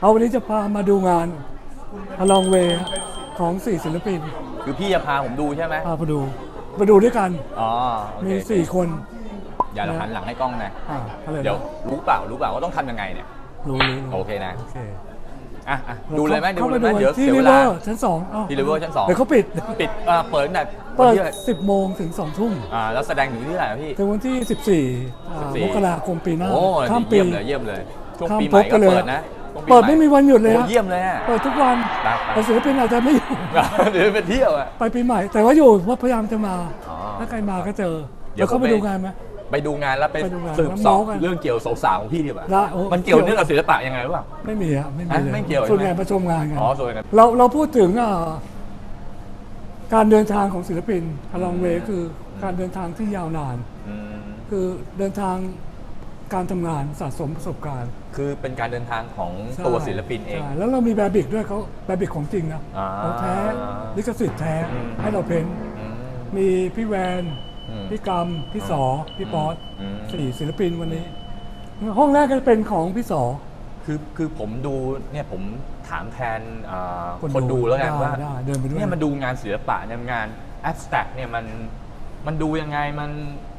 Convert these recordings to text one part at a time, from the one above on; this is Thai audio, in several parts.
เอาวันนี้จะพามาดูงานอลองเวของสี่ศิลปินคือพี่จะพาผมดูใช่ไหมพาไปดูไปดูด้วยกันอ๋อโอมีเคสี่คน อย่าเราหันหลังให้กล้องนะอ่าอะไรนะเดี๋ยวรู้เปล่ารู้เปล่าว่าต้องทำยังไงเนี่ยรู้รู้รู้โอเคนะโอเคอะอะดูเลยไหมดูเข้าเลไปยไหมดูเดี๋ยวที่เสียริเวเวลาอร์ชั้นสองอ้าวที่ River ชั้นสองเดี๋ยวเขาปิด ปิดอ่าเปิดตั้งแต่เปิด วันที่อะไร10 โมงถึง 2 ทุ่มอ่าแล้วแสดงถึงที่เท่าไหร่อะพี่ ถึงวันที่ 14อ่า14 มกราคมปีหน้าโอ้ข้ามปี เยี่ยมเลยเยี่ยมเลย ช่วงข้ามปีใหภม่พก็กันเลย เปิดนะ ช่วงปีเปิดใหไม่มีวันหยุดเลยโอ้ฮะเยี่ยมเลยอะเปิดทุกวันครับ แต่ศิลปินอาจจะไม่อยู่ เดี๋ยวไปเที่ยวอะไปปีใหม่ แต่ว่าอยู่ว่าพยายามจะมา อ๋อถ้าใครมาก็เจอเดี๋ยวแล้วเข้าผมไปไป ดูงานไหม ไปดูงานแล้วไปไปดูงานสืบแล้วสอบเมาส์กันเรื่องเกี่ยวสาวๆของพี่ดีกว่าได้โอ้ มันเกี่ยวเนื่องกับศิลปะยังไงหรือเปล่า ไม่มีอะไม่มีอะเลยไม่เกี่ยวใช่ไหม ส่วนใหญ่ประชมงานกันอ๋อส่วนกันเราเราพูดถึงอ่าการเดินทางของศิลปินอลองเวคือการเดินทางที่ยาวนาน อืม คือเดินทาง การทำงานสะสมประสบการณ์คือเป็นการเดินทางของใช่ตัวศิลปินเอง ใช่แล้วเรามีแบบิกด้วยเขาแบบิกของจริงนะอ่าของแท้ลิขสิทธิ์แท้อืม ให้เราเพ้นท์อืม มีพี่แวนอืมพี่กรรมพี่สอพี่ป๊อตอืม สี่ศิลปินวันนี้ ห้องแรกก็เป็นของพี่สอ คือคือผมดูเนี่ยผมถามแทนเอ่อคนดูแล้วกันได้ว่าได้เดินไปด้วยเนี่ยมันดูงานศิลปะเนี่ยงาน abstract เนี่ยมัน มันดูยังไงมัน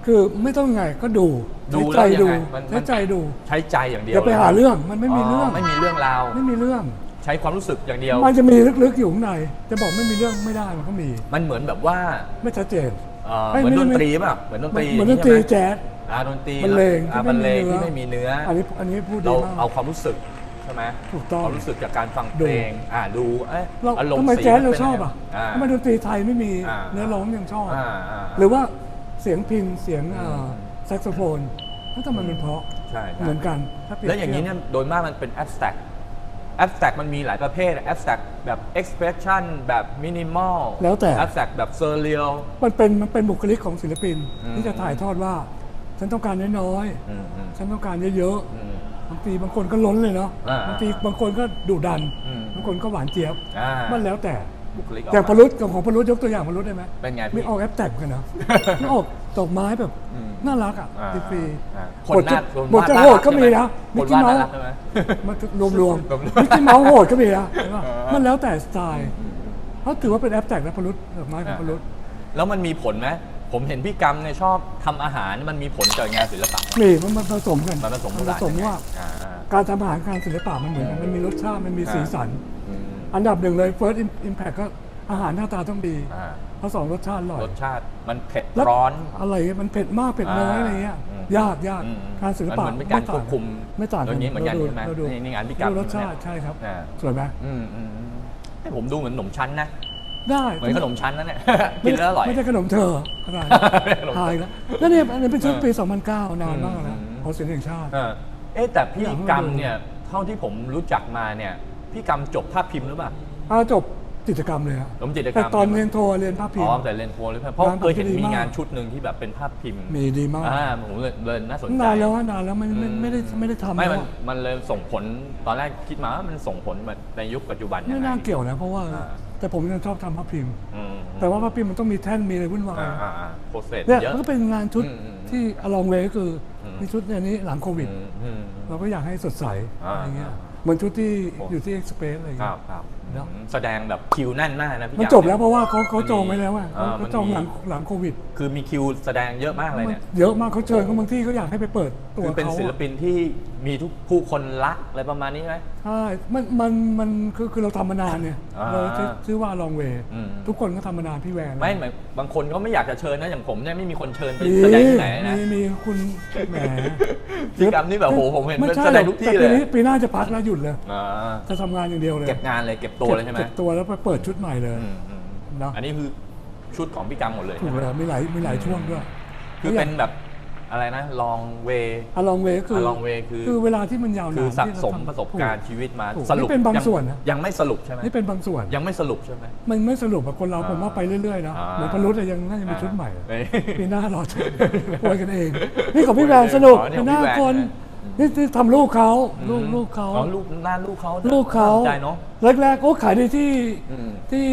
คือไม่ต้องไงก็ดูดูใช้ใจแล้วยังดูไงมัน ใช้ใจดูใช้ใจอย่างเดียวอย่าไปลยหาเรื่องมันไม่มีเรื่องไม่มีเรื่องราวไม่มีเรื่อง ใช้ความรู้สึกอย่างเดียว มันจะมีลึกๆอยู่ข้างในจะบอกไม่มีเรื่องไม่ได้มันก็มี มันเหมือนแบบว่าไม่ชัดเจน เอ่อเอ้ยเหมือนไม่ดนไม่ตรีป่ะเหมือนดนตรีเหมือนดนตรีใช่ไหมแจ๊ส อ่าดนตรีบรรเลงอ่าที่บรรเลงไม่ที่มีไม่มีเนื้ออันนี้อันนี้พูดดีเรามาก เอาความรู้สึก ใช่ไหมถูกต้องความรู้สึกจากการฟังเพดูลง อ่าดูเอ๊ะเราอารมณ์ทำไมสีแจ๊สนเราป็นชอบยังไงอะอ่าทำไมดนตรีไทยไม่มีอ่าเนื้อร้องยังชอบ อ่าอ่าหรือว่าเสียงพินเสียงอ่าอืมแซกโซโฟนแล้วทำไมมันเพราะใช่ใช่ เหมือนกันถ้เปรีบแล้วอย่างนี้ทีเนี่ยโดยมากมันเป็น abstract abstract มันมีหลายประเภท abstract แบบ expression แบบ minimal แล้วแต่ abstract แบบ surreal มันเป็นมันเป็นบุคลิกของศิลปินอืมที่จะถ่ายทอดว่า ฉันต้องการน้อยอืมอืม ๆฉันต้องการเยอะอืมๆ บางทีบางคนก็ล้นเลยเนาะอ่าบางทีบางคนก็ดุดัน อืมบางคนก็หวานเจี๊ยบอ่ามันแล้วแต่ บุคลิกออกอย่างพมา ลุตของของพลุตยกตัวอย่างพลุตได้ไหมเป็นไงไม่พี่ออกแอปแตกกันนะ ไม่ออกดอกไม้แบบอืม น่ารักอะอ่าฟรีอ่าๆคนบทจะน่าคนบทจะวาดโหดก็มีน่ารันะกมิกใช่กี้ไหมเมาส์คนวาดน่ารักใช่ไหม มันรวมรวมรวมๆมิกกี้เมาส์โหดก็มีนะเห็นปะอ่ามั มันแล้วแต่สไตล์เขาถือว่าเป็นแอปแตกนะพลุตดอกไม้ของพลุตแล้วมันมีผลไหม ผมเห็นพี่กรรมเนี่ยชอบทำอาหารมันมีผลต่องานศิลปะไหมนี่มันมันผสมกันมันผสมผผสานสมยังไงว่า อ่า การทำอาหารการศิลปะมันเหมือนกันมันมีรสชาติมันมีสีสัน อืม อันดับหนึ่งเลย first impact ก็อาหารหน้าตาต้องดีอ่า เพราะสองรสชาติอร่อยรสชาติมันเผ็ดแล้วร้อน อะไรมันเผ็ดมากเผ็ดน้อยอ่าอะไรเงี้ยอืมยากยากอืมการศิลปะมันเหมือนเป็นการไต่งควบคุมไม่ต่างกัอย่างนี้เหมือนกันราดูใช่ไหมเราดูนี่นี่งานพี่กรรมดูรสชาติเนี่ยใช่ครับ อ่า สวยไหม อืมอืมอืมให้ผมดูเหมือนขนมชั้นนะ ได้เหมือนขนมชั้นนั่นแหละกินแล้วอร่อย ไม่ใช่ขนมเธออะไรไม่ใช่ขนมเธอทายแล้วแล้วเนี่ยอันนี้เป็นชุดปี 2009 นานมากอืแล้วมของศิลป์แห่งชาติเออเอ๊ะแต่พี่อยากให้กรรมดูเนี่ยเท่าที่ผมรู้จักมาเนี่ยพี่กรรมจบภาพพิมพ์หรือเปล่าอาจบกิจกรรมเลยครับผมจิตรกรแต่รมตอนเรียนโทเรียนภาพพิมอ๋อพ์แต่เล่นโพลหรือเปล่าเพราะงานเคยเห็นผมที่ดีมีมากงานชุดหนึ่งที่แบบเป็นภาพพิมพ์มีดีมากอ่าผมเลยเลยน่าสนใจนานแล้วอะนานแล้วมันไม่ไม่ได้ไม่ได้ทำไม่แล้วมันอะมันเลยส่งผลตอนแรกคิดมาว่ามันส่งผลแบบในยุคปัจจุบันยังไม่ไงน่าเกี่ยวนะเพราะว่าอ่า แต่ผมยังชอบทำภาพพิมพ์ อืมแต่ว่าภาพพิมพ์มันต้องมีแท่นมีอะไรวุ่นวายอ่าอ่าอ่าโปรเซสเนี่ยเยอะ มันก็เป็นงานชุดอืมอืม ที่อลองเวก็คืออมมีชุดเนี่ยนี้หลังโควิด อืมอืม เราก็อยากให้สดใสอ่าอะไรเงี้ยอ่าเหมือนชุดที่โอ้อยู่ที่เอ็กซ์เพรสอะไรครัเงี้บยครับ เนอะอืมแสดงแบบคิวแน่นมากนะพี่มันยาวจบแล้วเพราะว่าเขาเขาจองไว้แล้วอะอ่าเขาจองมันมีหลังหลังโควิด คือมีคิวแสดงเยอะมากเลยเนี่ยเยอะมากเขาเชิญเขาบางที่เขาอยากให้ไปเปิดตัวคือเป็นเขาศิลอะปินที่มีทุกผู้คนรักอะไรประมาณนี้ไหมใช่มันมันมันคือคือเราทำมานานเนี่ยอ่าเราชื่อชื่อว่าลองเวอืมทุกคนก็ทำมานานพี่แวนไม่เหมือนบางคนเขาไม่อยากจะเชิญนะอย่างผมเนี่ยไม่มีคนเชิญไปมีแสดงที่ไหนนะมีมีคุณแหมพี่กรรมนี่แบบโหผมเห็นไม่ใช่แสดงทุกที่แต่เลปียนี้ปีหน้าจะพักแล้วหยุดเลยอ่าจะทำงานอย่างเดียวเลยเก็บงานเลยเก็บตัวเลยใช่ไหมเก็บตัวแล้วไปเปิดชุดใหม่เลยอืมอืมเนอะอันนี้คือชุดของพี่กรรมหมดเลยถูกเลยมีหลายมีหลายช่วงด้วย คือเป็นแบบอะไรนะลองเว อลองเวคือ Along way คือ คือเวลาที่มันยาวนานคือสะที่เาสมทำประสบการณ์ชีวิตมาถูกสรุปนี่เป็นบางยังส่วนนะ ยังไม่สรุปใช่ไหมนี่เป็นบางส่วน ยังไม่สรุปใช่ไหม มันไม่สรุปอะคนเราอ่าผมว่าไปเรื่อยๆนะอ่า เหมือนพลุอะยังน่าจะมีชุดใหม่อะเอ้ย ปีหน้ารอชมอวยกันเอง นี่ของพี่แวนสนุกอ๋อนี่เป็ขอนงหน้าพี่แวนคนนะนี่ ที่ทำลูกเขาลูกลูกเขา อ๋อลูกหน้าลูกเขาลูกเขาน่สนใจเนาะ แรกๆโอ้ขายดีที่อืมที่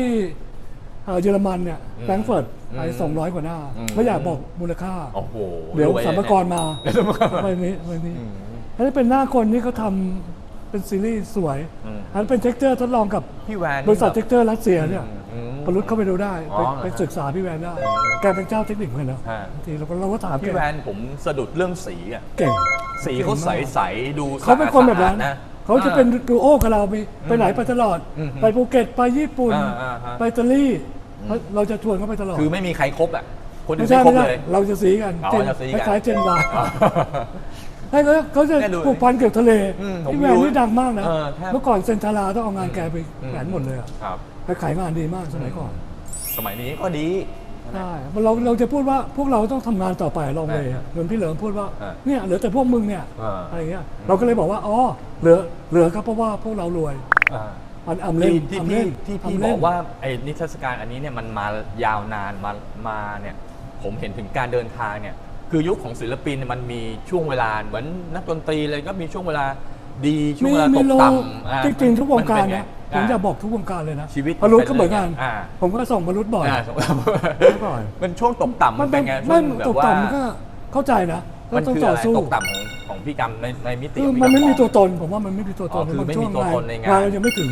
เอ่อเยอรมันเนี่ยอืมแฟรงก์เฟิร์ตอืมขายสองร้อยกว่าหน้า อืม ไม่อยากบอกมูลค่า โอ้โหเดี๋ยวรสัมภากรเนี่ยมาเดี๋ยวสัมภากรไปนี้ไปนี้อืมอันนี้เป็นหน้าคนที่เขาทำเป็นซีรีส์สวย อืม อันนเป็นเท็กเจอร์ทดลองกับพี่แวนบริษัทนี่เท็กเจอร์รัสเซียเนี่ย อืม ปรุษเข้าไปดูได้อ๋ไปอไปศึกษาพี่แวนได้แกเป็นเจ้าเทคนิคเหมือนกันนะฮะบางทีเราก็เราก็ถามแกพี่แวนผมสะดุดเรื่องสีอะ เก่งสีเขาใส ๆ ดูเขาเป็นคนแบบนั้น สะอาดๆนะเขาจะเป็นดูโอกับเราไปไปไหนไปตลอด อืมไปภูเก็ตไปญี่ปุ่น อ่าอ่าฮะไปอิตาลีเราเราจะชวนเขาไปตลอดคือไม่มีใครครบอะ คนอื่ไม่นใช่ไม่ครไม่บใช่เลย เราจะสีกันอ๋อเจนจะสีกัน คล้ายๆเจนวายอ๋อ ให้เขาเขาจะเนี่ยดูผูกพันเกี่ยวกับทะเลอืมผมที่แหวนรู้นี่ดังมากนะ เออแทบ เมื่อก่อนเซนทาราต้องเอางานแกไปแหวนหมดเลยอะครับ ไปขายงานดีมากสมัยก่อนสมัยนี้ก็ดี ใช่เราเราจะพูดว่าพวกเราต้องทำงานต่อไปลองเลยอ่าเหมือนพี่เหลิมพูดว่าอ่าเนี่ยเหลือแต่พวกมึงเนี่ยอ่า อะไรเงี้ยเราก็เลยบอกว่าอ๋อเหลือเหลือครับเพราะว่าพวกเรารวยอ่า อันอำเล่นที่ที่อำพี่เล่นที่พี่ำบเล่อนกว่าไอ้นิทรรศการอันนี้เนี่ยมันมายาวนานมามาเนี่ยผมเห็นถึงการเดินทางเนี่ย คือยุคของศิลปินเนี่ยมันมีช่วงเวลาเหมือนนักดนตรีเลยก็มีช่วงเวลาดีช่วงเวลาตไม่กรู้ต่ำอ่าจริงๆทุกวงการมัเป็ไนะผมจะบอกทุกวงการเลยนะชีวิตพรุษก็เหมือนกันอ่าผมก็ส่งพรุษบ่อยอ่าบ่อยมันช่วงตกต่ำมัมันนเป็เป็นนไงไม่ช่วงแบตบกว่าต่ำมันก็เข้าใจนะก็มันต้องคือต่ออะไรสู้ตกต่ำของของพี่กรรมในในมิติคือของพี่มันไม่กรรมีตัวตนผมว่ามันไม่มีตัวตอ๋อนคือบางไม่ช่วมีงตัวงานตนในงานงานเรายังไม่ถึง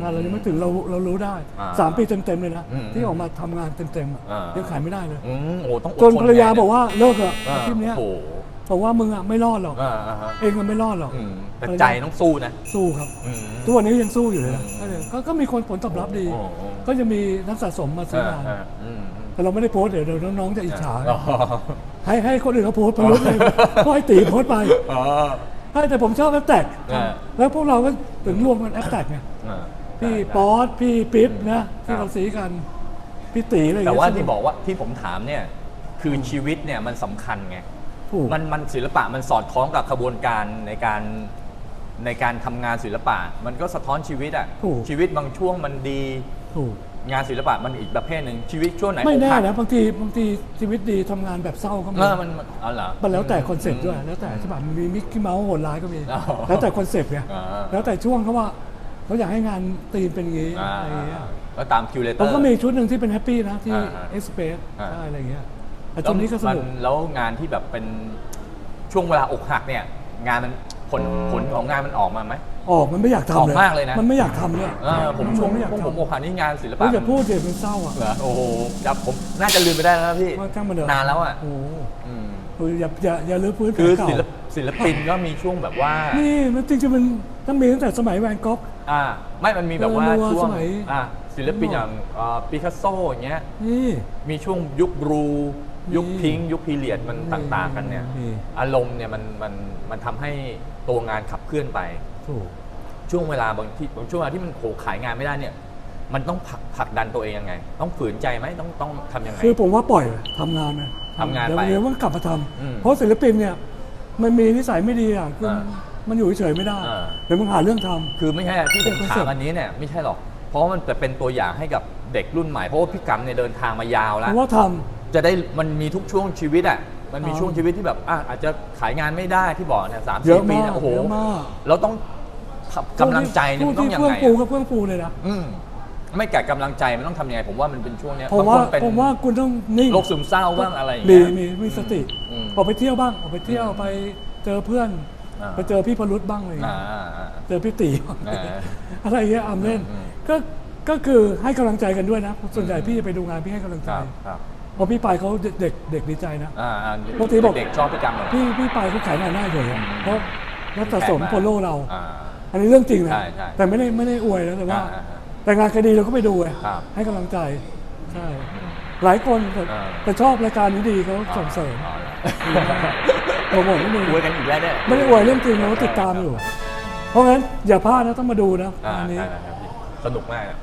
นะงานเรายังไม่ถึงเราเรารู้ได้อ่าสามปีเต็มๆเลยนะอืมที่ออกมาทำงานเต็มๆอะอ่ายั ยังขายไม่ได้เลย อืมโอ้ต้องอดจนทภรรยาแน่บอกว่าเลิกเถอะอ่าอาชีพเนี้ยโอ้โหบอกว่ามึงอะไม่รอดหรอกอ่าอ่าฮะเองมันไม่รอดหรอกอืมแต่ใจต้องสู้นะสู้ครับอืม ทุกวันนี้ยังสู้อยู่เลยนะอืมก็เลยก็ก็มีคนผลตอบรับดี โอ้โห ก็จะมีนักสะสมมาซื้ออ่างาน อ่าอืมแต่เราไม่ได้โพสต์เดี๋ยวเดี๋ยวน้องๆจะอิจฉา อ๋อให้ให้คนอื่นเขาโพสต์พลุษเลยก็ให้ตีโพสต์ไปอ๋อ ใช่แต่ผมชอบแอปแตกอ่า แล้วพวกเราก็ถึงรวมกันแอปแตกไงอ่า พี่ได้ป๊อตพี่ปิ๊บนะที่ครับเราสีกัน พี่ตีอะไรอย่งแต่เงี้ยว่าสนุที่บอกว่าที่ผมถามเนี่ยคือชีวิตเนี่ยมันสำคัญไง ถูก มันมันศิลปะมันสอดคล้องกับขบวนการในการในการทำงานศิลปะ มันก็สะท้อนชีวิตอะถูก ชีวิตบางช่วงมันดีถูก งานศิลปะมันอีกประเภทหนึ่งชีวิตช่วงไหนไม่แน่อกหักนะบางทีบางทีชีวิตดีทำงานแบบเศร้าก็มีเออมันมันเอาเหรอ มันแล้วแต่คอนเซ็ปต์ด้วย แล้วแต่ใช่ป่ะมีมิกกี้เมาส์โหดร้ายก็มี อ๋อแล้วแต่คอนเซ็ปต์ไงอ่า แล้วแต่ช่วงเขาว่า เขาอยากให้งานตีมเป็นอย่างงี้อ่าอะไรอย่างเงี้ยแล้วตามคิวเลเตผอมร์ก็มีชุดหนึ่งที่เป็นแฮปปี้นะที่อ่าอ่าเอ็กซ์เพรสอ่าอะไรอย่างเงี้ยแต่ชุดนี้ก็สนุกแล้วมันแล้วงานที่แบบเป็นช่วงเวลาอกหักเนี่ย งานมันผลผลของงานมันออกมาไหม ออกมันไม่อยากทำออกมากเลยนะ มันไม่อยากทำเลยเออผมช่วงไม่อยากพวกผมทำอกหักนี่งานศิลปะไม่อย่าพูดเดี๋ยวมันเศร้าอะ เหรอโอ้โหจับผมน่าจะลืมไปได้แล้วนะพี่ว่าช่างมันเถอะ นานแล้วอะ โอ้โหอืม คืออย่าอย่าอย่าลืมพื้นแผคือลเก่าศิลปศิลปินก็มีช่วงแบบว่านี่มันจริงๆมันต้องมีตั้งแต่สมัยแวนก๊อก อ่าไม่มันมีแบบว่าเออนัวช่วงสมัย อ่าศิลปินอย่างปิคัสโซอย่างเงี้ย นี่ มีช่วงยุคบลูยุคมีพิงค์ยุคพีเรียดมันมีต่างๆ กันเนี่ยมีอารมณ์เนี่ยมันมันมันทำให้ตัวงานขับเคลื่อนไป ถูก ช่วงเวลาบางที่บางช่วงเวลาที่มันโหขายงานไม่ได้เนี่ย มันต้องผลักผลักดันตัวเองยังไง ต้องฝืนใจไหมต้องต้องทำยังไงคือผมว่าปล่อยทำงานนะ ทำงานเดี๋ยวไป เดี๋ยวมันกลับมาทอืมำเพราะศิลปินเนี่ยมันมีนิสัยไม่ดีอย่างคืออ่ามันอยู่เฉยๆไม่ได้อ่า เดี๋ยวมันหาเรื่องทำ คือไม่ใช่ที่ผมเป็นถาม concept อันนี้เนี่ยไม่ใช่หรอก เพราะว่ามันจะเป็นตัวอย่างให้กับเด็กรุ่นใหม่เพราะว่าพี่กัมเนี่ยเดินทางมายาวเพแล้วราะว่าทจะได้มันมีทุกช่วงชีวิตอะมันมีอ๋อช่วงชีวิตที่แบบอะอาจจะขายงานไม่ได้ที่บอกเนี่ยสามำเยสี่อะปีมากเนี่ยโอ้โหเยอะมาก เราต้องขับกำลังใจเนี่ยมันต้องยังเฟื่องไงฟูอะ กับเฟื่องฟูเลยนะ อืม ไม่แก่กำลังใจมันต้องทำยังไงผมว่ามันเป็นช่วงเนี้ยผมบางว่าคนเป็นผมว่าคุณต้องนิ่งโรคซึมเศร้าบ้างอะไรอย่างมีเงี้ย มีมีสติ อืมออกไปเที่ยวบ้าง ออกไปเที่ยวไปเจอเพื่อน อ่า ไปเจอพี่พลุตบ้างอะไรอย่างอ่า เงี้ยอ่าอ่าเจอพี่ตีอ่าอะไรอย่างเงี้ยอำเล่น อืม ก็ก็คือให้กำลังใจกันด้วยนะ ส่วนใหญ่พี่จะไปดูงานพี่ให้กำลังคใจรับครับเพราะพี่ไปเขาเด็กเด็กเด็กดีใจนะ อ่าอ่าบางทีบอก เด็กๆชอบพี่กัมเหรอพี่พี่ไปเขาขายงานได้เลยอะเพราะนักสะสมแขกมาโพโลเรา อ่า อันนี้เรื่องจริงนะ ใช่ใช่แต่ไม่ได้ไม่ได้อวยนะแต่ว่า อ่าอ่าอ่า แต่งานคดีเราก็ไปดูไงครับให้กำลังใจใช่หลายคนแต่อ่า แต่ชอบรายการนี้ดีเขาส่งเสริมอ๋อโปรโมทนิดนึงคุยกันอีกแล้วเนี่ยไม่ได้อวยเรื่องจริงเราก็ติดตามอยู่ เพราะงั้นอย่าพลาดนะต้องมาดูนะอ่าอันนี้ใช่ครับพี่สนุกมากอะ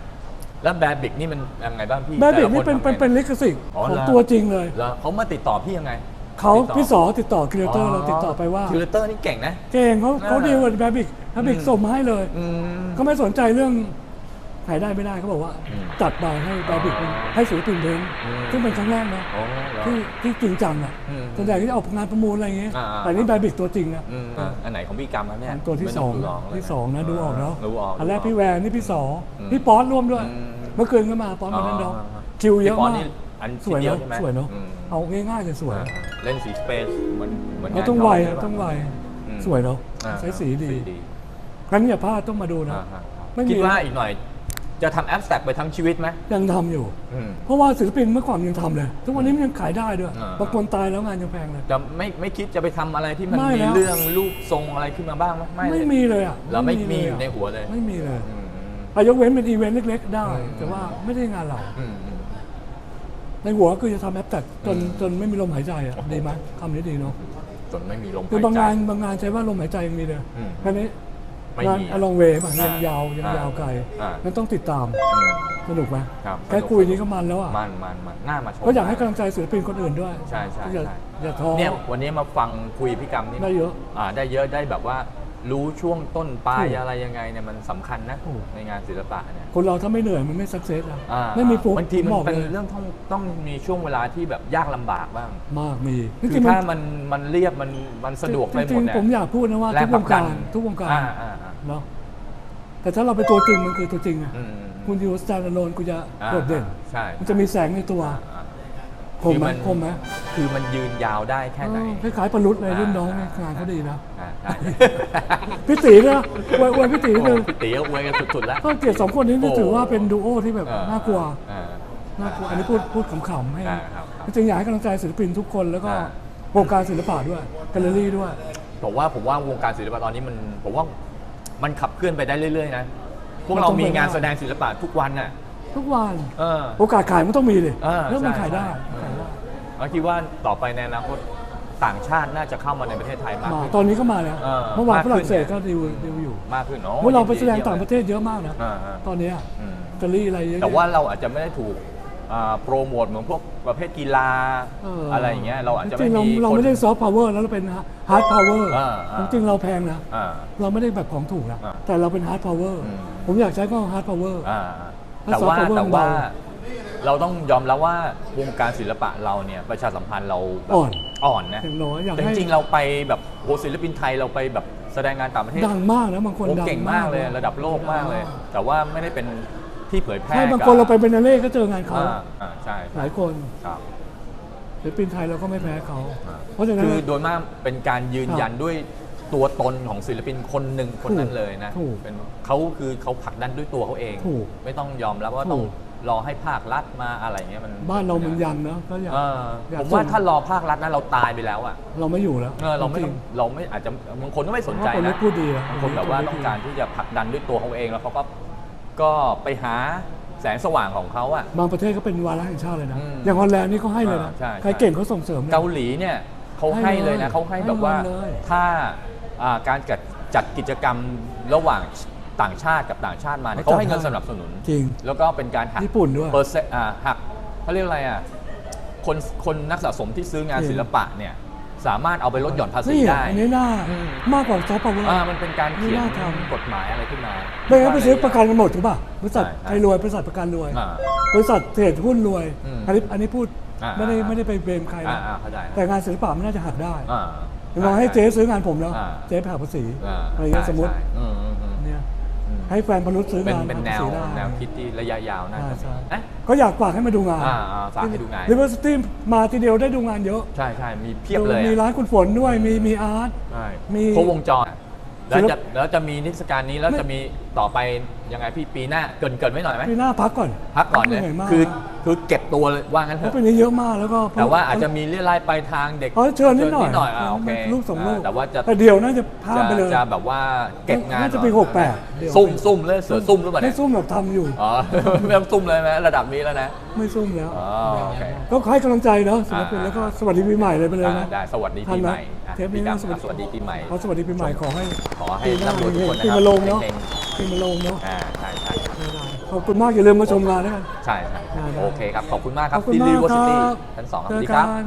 แล้วแบบบิกนี่มันยังไงบ้างพี่แบบบิกแต่ละนี่เป็นทำไงเป็นเป็นลิขสิทธิ์อ๋อของเหรอตัวจริงเลย แล้วเขามาติดต่อพี่ยังไงเขาติดต่พี่สอติดต่อครีเอเตอร์เราติดต่อไปว่า คิวเลเตอร์นี่เก่งนะ เก่งเขาอ่าเขาดีลกับแบบบิกแบบบิกอืมส่งมาให้เลย อืมเขาไม่สนใจเรื่อง ขายได้ไม่ได้เขาบอกว่าอืมจัดมาให้แบบบิกให้ศิลปินเพลงอืม ซึ่งเป็นครั้งแรกนะโอ้เหรอ ที่ที่จริงจังอะอืมส่วนใหญ่ก็จะออกงานประมูลอะไรอย่างเงี้ยอ่าๆแต่นี่แบบบิกตัวจริงนะอืมอะอันไหนของพี่กัมครับเนี่ยตัวที่ไม่สต้องดูลเลยที่สองนะดูออกเนาะดูออก อันแรกดูพี่แวนนี่พี่สออืมพี่ป๊อตร่วมด้วย อืมเมื่อคืนก็มาป๊อตมาเล่นดอกอ๋อคิวเยอะพี่ป๊อตมากนี่อันสวยทีเดียวเนาะใช่ไหมสวยเนาะอืม เอาง่ายๆแต่สวยอ่าเล่นสีสเปซเหมือนเหมือนเรางานต้องไวเขาอะเลยปะต้องไวอืมสวยเนาะอ่าใช้สีดี งั้นอย่าพลาดต้องมาดูนะ อ่าฮะไม่มี คิดว่าอีกหน่อย จะทำแอปแตกไปทั้งชีวิตไหมยังทำอยู่ อืม เพราะว่าศิลปินเมื่อก่อนยังทำเลย ทุกวันนี้มันยังขายได้ด้วยอ่า บางคนตายแล้วงานยังแพงเลย จะไม่ไม่คิดจะไปทำอะไรที่มันไม่มีแล้ว เรื่องรูปทรงอะไรขึ้นมาบ้างไหมไม่ไม่เลยมีเลยอะเราไม่มีเลอยู่ในหัวเลย ไม่มีเลยอืมอายกเว้นเป็นอีเวนต์เล็ก ๆ ได้อืมแต่ว่าไม่ได้งานเรา อืมอืม ในหัวคือจะทำแอปแต่จนอืมจนไม่มีลมหายใจอะโอ้โห ดีไหมคำนี้ดีเนาะจนไม่มีลมคือหายบางใจงานบางงานใช้ว่าลมหายใจยังมีเลยอืม แค่นี้ ไม่งานมี อลองเวย์บางยังอ่ายาวยังอ่ายยาวไกลอ่ามันต้องติดตามอืม สนุกไหมครับแค่สนุกคุยนี้ก็มันแล้วอะมันมันมันน่ามาชมก็อยากให้กำลังใจศิลปินคนอื่นด้วยใช่ใช่อย่าใช่อย่าท้อ เนี่ยวันนี้มาฟังคุยพี่กรรมนี่ได้เยอะอ่าได้เยอะได้แบบว่ารู้ช่วงต้นปลายถูกอะไรยังไงเนี่ยมันสำคัญนะถูก ในงานศิลปะเนี่ยคนเราถ้าไม่เหนื่อยมันไม่สักเซสอะอ่าไม่มีฟุกบางทีผมันบอกเป็นเลยเรื่องต้องต้องมีช่วงเวลาที่แบบยากลำบากบ้าง มากมีคือถ้ามันมันเรียบมันมันสะดวกไปหจมริดงเนี่ยๆผมอยากพูดนะว่าแรทุงกผวลังกดักานรทุกวงการอ่าอ่าอ่า เนาะแต่ถ้าเราเป็นตัวจริงมันคือตัวจริงอะอืมอืม คุณอยู่สแตนด์อะโลนคุณจะอ่าโดดเด่น ใช่ มันจะมีแสงในตัวอ่าอ่าคมไหมคือคมไหมคือมันยืนยาวได้แค่ไหนเออคล้ายๆปลารุดเลยรุ่นน้องอ่งานเขาดีนะ อ่าใช่พี่ตีนะอวยอวยพี่ตีโอ้นึงพี่ตีก็อวยกันสุดๆแล้ว ก็เกียรติสองคนนี้โอ้ ถือว่าเป็นดูโอที่แบบเออน่ากลัวเออน่ากลัว อันนี้พูดพูดขำๆให้อ่าครับครับจริงๆอยากให้กำลังใจศิลปินทุกคนแล้วก็อ่าวงการศิลปะด้วยแกลเลอรี่ด้วย ผมว่าผมว่าวงการศิลปะตอนนี้มันผมว่า มันขับเคลื่อนไปได้เรื่อยๆนะพวกเรามีงานแสดงศิลปะทุกวันน่ะทุกวันเออ โอกาสขายมันต้องมีเลยเออแล้วมันใช่ขายได้ใช่ ขายได้เราคิดว่าต่อไปในอนาคตต่างชาติน่าจะเข้ามาในประเทศไทยมากมาขึ้น ตอนนี้ก็มาแล้วเออเมื่อวานมากฝขึ้นรั่งเศสก็ดิวดิวอยู่มากขึ้นอ๋อเมื่อเราไปยินแสดีดงต่างประเทศเยอะมากนะอ่าอ่าตอนเนี้ยอืมอิตาลีอะไรเยอะๆแต่ว่าเราอาจจะไม่ได้ถูกอ่า โปรโมทเหมือนพวกประเภทกีฬาเอะไรอย่างเงี้ยเราอาจจะจไม่ริงๆเรามีเราคนไม่ได้ซอฟต์พาวเวอร์แล้วเราเป็นฮาร์ดพาวเวอร์อ่าอ่าจริงๆเราแพงนะอ่าเราไม่ได้แบบของถูกนะอ่าแต่เราเป็นฮาร์ดพาวเวอร์อืมผมอยากใช้ก็ฮาร์ดพาวเวอร์อ่าถ้าแต่ว่า soft power แต่มันว่าเบาเราต้องยอมรับว่าวงการศิลปะเราเนี่ยประชาสัมพันธ์เราแบบอ่อนอ่อนนะอย่างน้อยอยากแต่จให้ริงๆเราไปแบบโอ้ศิลปินไทยเราไปแบบแสดงงานต่างประเทศดังมากนะบางคนโอ้ดังเก่งมากเลย ระดับโลกมากเลย แต่ว่าไม่ได้เป็น ที่เผยแพร่ใช่บางกับคนเราไปเบนเนเล่ก็เจองานเขาอ่าอ่าใช่หลายคนครับศิลปินไทยเราก็ไม่แพ้เขาอ่าเพราะฉะนั้นคือโดยมากเป็นการยืนยันด้วยตัวตนของศิลปินคนหนึ่งคนนั้นเลยนะถูกเป็นเขาคือเขาผลักดันด้วยตัวเขาเองถูกไม่ต้องยอมรับว่าถูกต้องรอให้ภาครัฐมาอะไรเงี้ยมันบ้านเรามันยังเนอะก็อยากเอออยากผมว่าส่งถ้ารอภาครัฐนะเราตายไปแล้วอะเราไม่อยู่แล้วเออเราไม่ต้องเราไม่อาจจะบางคนก็ไม่สนใจคนนี้นะพูดดีอะบางคนแบบว่าต้องการที่จะผลักดันด้วยตัวเขาเองแล้วเขาก็ ก็ไปหาแสงสว่างของเขาอะบางประเทศก็เป็นวาระแห่งชาติเลยนะ อืมอย่างฮอลแลนด์นี่เขาให้เลยนะอ่าใช่ใช่ ใครเก่งเขาส่งเสริมลยเกาหลีเนี่ยเขาให้เลยนะให้เลยเขาให้แบบว่าให้เลยถ้าอ่าการจัดจัดกิจกรรมระหว่างต่างชาติกับต่างชาติมาเนี่ยเขาจัดเขาให้เงินให้สนับสนุนจริงแล้วก็เป็นการหักญี่ปุ่นด้วยเปอร์เซ็นต์อ่าหักเขาเรียกอะไรอะคนคนนักสะสมที่ซื้องานจริงศิลปะเนี่ย สามารถเอาไปลดหย่อนภาษีนี่ได้อันนี้น่าอืมมากกว่าซอฟต์พาวเวอร์ อ่ามันเป็นการเขียนไม่น่าทำ กฎหมายอะไรขึ้นมา ไม่งั้นไปซื้อประกันกันหมดถูกป่ะบริษัทใช่ใช่ใครรวยบริษัทประกันรวย อ่าบริษัทเทรดหุ้นรวย อืมอันนี้อันนี้พูดอ่าไม่ได้อ่าไม่ได้ไปเบมใครอ่านะอ่าเข้าใจนะแต่งานศิลปะมันน่าจะหักได้อ่าอย่างน้อยให้เจ๊ซื้องานผมแล้ว อ่า เจ๊ไปหักภาษีอ่าอะไรเงี้ยใช่สมมติ ใช่อืมอืมอืมเนี่ยอืม ให้แฟนพนุษย์ซื้อเป็นงานเป็นแนหักวภาษีได้แนวคิดที่ระยะยาวน่าใช่จะใช่เอ๊ะ ก็อยากฝากให้มาดูงานอ่าอ่าฝากให้ดูงานริเวอร์ซิตี้มาทีเดียวได้ดูงานเยอะใช่ใช่มีเพียบเลยมีอะร้านคุณฝนด้วยมีมีอาร์ต ใช่มีครบวงจร แล้วศิลปจะแล้วจะมีนิทรรศการนี้แล้วไม่จะมีต่อไป ยังไงพี่ปีหน้าเกินเกินไว้หน่อยไหมปีหน้าพักก่อนพักก่อนเลยหนื่อยมากคือคือเก็บตัวเลยว่างั้นเพเถราะอะปีนี้เยอะมากแล้วก็แต่ว่าอาจจะมีเรียรายไปลายทางเด็กเขาเชิญนิดหน่อยนิดหน่อยอ่าโอเคลูกสองลูกาแต่ว่าจะแต่เดียวน่าจะพลาดจะไปเลยจะแบบว่าเก็บงานน่าจะปีหน่อยหกแปดเดี๋ยวซุ่มซุ่มเลยเสือซุ่มหรือเปล่าไม่เนี่ยซุ่มแบบทำอยู่อ๋อไม่ต้องซุ่มเลยไหมระดับนี้แล้วนะไม่ซุ่มแล้วอ๋อโอเคก็ขอให้กำลังใจเนาะศิลปินอ่าแล้วก็สวัสดีปีใหม่เลยไปเลยอ่านะได้สวัสดีทัปีนไหมใหม่อะเทปนี้พี่กันะสสวัสดีปีใหม่ขอสวัสดีปีใหม่ขอให้ขอให้ปีหน้าร่ำรวยทุกคนนะปีครับมะโรง เนาะเฮงปีมะโรงเนาะๆอ่าใช่ใช่ครับได้ขอบคุณมากอย่าลืมมาชมงานด้วยกัน ใช่ใช่ได้ได้โอเคครับ ขอบคุณมากครับขอบคุณที่ มาก River City ครับชั้นสองครับเจสวัอสดีครับกัน